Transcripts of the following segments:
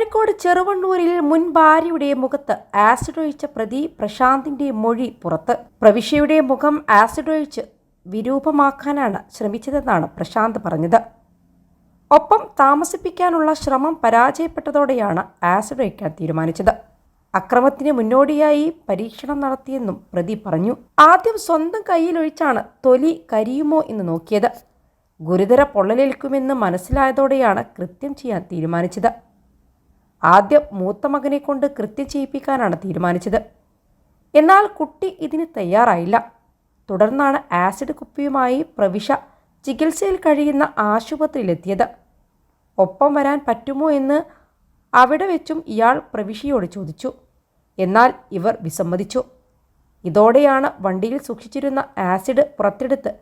കോഴിക്കോട് ചെറുവണ്ണൂരിൽ മുൻ ഭാര്യയുടെ മുഖത്ത് ആസിഡ് ഒഴിച്ച പ്രതി പ്രശാന്തിന്റെ മൊഴി പുറത്ത്. പ്രവിശ്യയുടെ മുഖം ആസിഡ് ഒഴിച്ച് വിരൂപമാക്കാനാണ് ശ്രമിച്ചതെന്നാണ് പ്രശാന്ത് പറഞ്ഞത്. ഒപ്പം താമസിപ്പിക്കാനുള്ള ശ്രമം പരാജയപ്പെട്ടതോടെയാണ് ആസിഡ് ഒഴിക്കാൻ തീരുമാനിച്ചത്. അക്രമത്തിന് മുന്നോടിയായി പരീക്ഷണം നടത്തിയെന്നും പ്രതി പറഞ്ഞു. ആദ്യം സ്വന്തം കയ്യിലൊഴിച്ചാണ് തൊലി കരിയുമോ എന്ന് നോക്കിയത്. ഗുരുതര പൊള്ളലേൽക്കുമെന്ന് മനസ്സിലായതോടെയാണ് കൃത്യം ചെയ്യാൻ തീരുമാനിച്ചത്. ആദ്യം മൂത്ത മകനെ കൊണ്ട് കൃത്യം ചെയ്യിപ്പിക്കാനാണ് തീരുമാനിച്ചത്. എന്നാൽ കുട്ടി ഇതിന് തയ്യാറായില്ല. തുടർന്നാണ് ആസിഡ് കുപ്പിയുമായി പ്രവിശ ചികിത്സയിൽ കഴിയുന്ന ആശുപത്രിയിലെത്തിയത്. ഒപ്പം വരാൻ പറ്റുമോ എന്ന് അവിടെ വെച്ചും ഇയാൾ പ്രവിശയോട് ചോദിച്ചു. എന്നാൽ ഇവർ വിസമ്മതിച്ചു. ഇതോടെയാണ് വണ്ടിയിൽ സൂക്ഷിച്ചിരുന്ന ആസിഡ് പുറത്തെടുത്ത്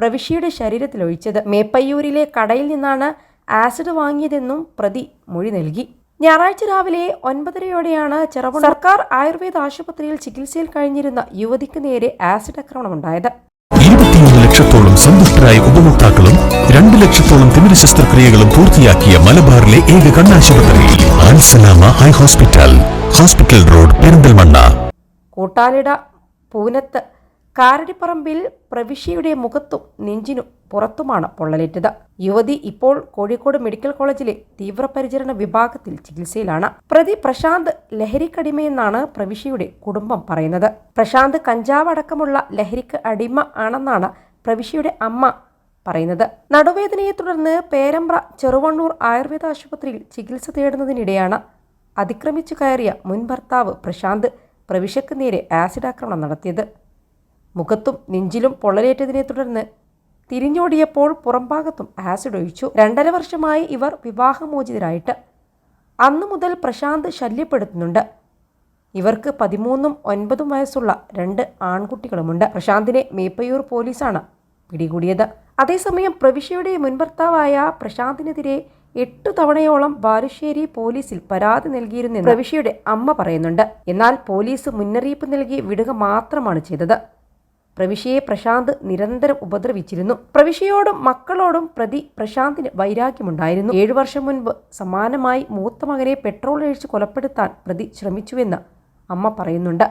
പ്രവിശയുടെ ശരീരത്തിലൊഴിച്ചത്. മേപ്പയ്യൂരിലെ കടയിൽ നിന്നാണ് ആസിഡ് വാങ്ങിയതെന്നും പ്രതി മൊഴി നൽകി. ഞായറാഴ്ച രാവിലെ ഒൻപതരയോടെയാണ് ചെറവ സർക്കാർ ആയുർവേദ ആശുപത്രിയിൽ ചികിത്സയിൽ കഴിഞ്ഞിരുന്ന യുവതിക്ക് നേരെ ആസിഡ് ആക്രമണമുണ്ടായത്. ഇരുപത്തിയൊന്ന് ലക്ഷത്തോളം സന്തുഷ്ടരായ ഉപഭോക്താക്കളും രണ്ട് ലക്ഷത്തോളം തിമിര ശസ്ത്രക്രിയകളും പൂർത്തിയാക്കിയ മലബാറിലെ ഏക കണ്ണാശുപത്രി ആൻസലാമ high hospital hospital road Perinthalmanna. Koottalida Poonath കാരടിപ്പറമ്പിൽ പ്രവിശ്യയുടെ മുഖത്തും നെഞ്ചിനും പുറത്തുമാണ് പൊള്ളലേറ്റത്. യുവതി ഇപ്പോൾ കോഴിക്കോട് മെഡിക്കൽ കോളേജിലെ തീവ്രപരിചരണ വിഭാഗത്തിൽ ചികിത്സയിലാണ്. പ്രതി പ്രശാന്ത് ലഹരിക്കടിമയെന്നാണ് പ്രവിശ്യയുടെ കുടുംബം പറയുന്നത്. പ്രശാന്ത് കഞ്ചാവ് അടക്കമുള്ള ലഹരിക്ക് അടിമ ആണെന്നാണ് പ്രവിശ്യയുടെ അമ്മ പറയുന്നത്. നടുവേദനയെ തുടർന്ന് പേരമ്പ്ര ചെറുവണ്ണൂർ ആയുർവേദ ആശുപത്രിയിൽ ചികിത്സ തേടുന്നതിനിടെയാണ് അതിക്രമിച്ചു കയറിയ മുൻ ഭർത്താവ് പ്രശാന്ത് പ്രവിശ്യക്ക് നേരെ ആസിഡ് ആക്രമണം നടത്തിയത്. മുഖത്തും നെഞ്ചിലും പൊള്ളലേറ്റതിനെ തുടർന്ന് തിരിഞ്ഞോടിയപ്പോൾ പുറംഭാഗത്തും ആസിഡ് ഒഴിച്ചു. രണ്ടര വർഷമായി ഇവർ വിവാഹമോചിതരായിട്ട്. അന്നു മുതൽ പ്രശാന്ത് ശല്യപ്പെടുത്തുന്നുണ്ട്. ഇവർക്ക് പതിമൂന്നും ഒൻപതും വയസ്സുള്ള രണ്ട് ആൺകുട്ടികളുമുണ്ട്. പ്രശാന്തിനെ മേപ്പയൂർ പോലീസാണ് പിടികൂടിയത്. അതേസമയം പ്രവിശ്യയുടെ മുൻഭർത്താവായ പ്രശാന്തിനെതിരെ എട്ടു തവണയോളം ബാലുശ്ശേരി പോലീസിൽ പരാതി നൽകിയിരുന്നെന്ന് പ്രവിശ്യയുടെ അമ്മ പറയുന്നുണ്ട്. എന്നാൽ പോലീസ് മുന്നറിയിപ്പ് നൽകി വിടുക മാത്രമാണ് ചെയ്തത്. പ്രവിശ്യയെ പ്രശാന്ത് നിരന്തരം ഉപദ്രവിച്ചിരുന്നു. പ്രവിശ്യയോടും മക്കളോടും പ്രതി പ്രശാന്തിന് വൈരാഗ്യമുണ്ടായിരുന്നു. ഏഴു വർഷം മുൻപ് സമാനമായി മൂത്ത മകനെ പെട്രോൾ ഒഴിച്ച് കൊലപ്പെടുത്താൻ പ്രതി ശ്രമിച്ചുവെന്ന് അമ്മ പറയുന്നുണ്ട്.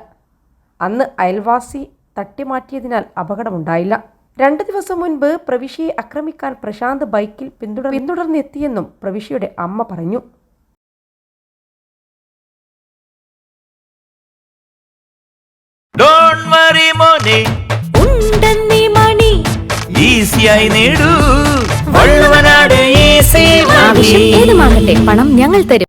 അന്ന് അയൽവാസി തട്ടിമാറ്റിയതിനാൽ അപകടമുണ്ടായില്ല. രണ്ട് ദിവസം മുൻപ് പ്രവിശ്യയെ ആക്രമിക്കാൻ പ്രശാന്ത് ബൈക്കിൽ പിന്തുടർ പിന്തുടർന്നെത്തിയെന്നും പ്രവിശ്യയുടെ അമ്മ പറഞ്ഞു. Don't worry, മണി ഈസിയായി നേടൂ. ഏതുമാകട്ടെ പണം ഞങ്ങൾ തരും.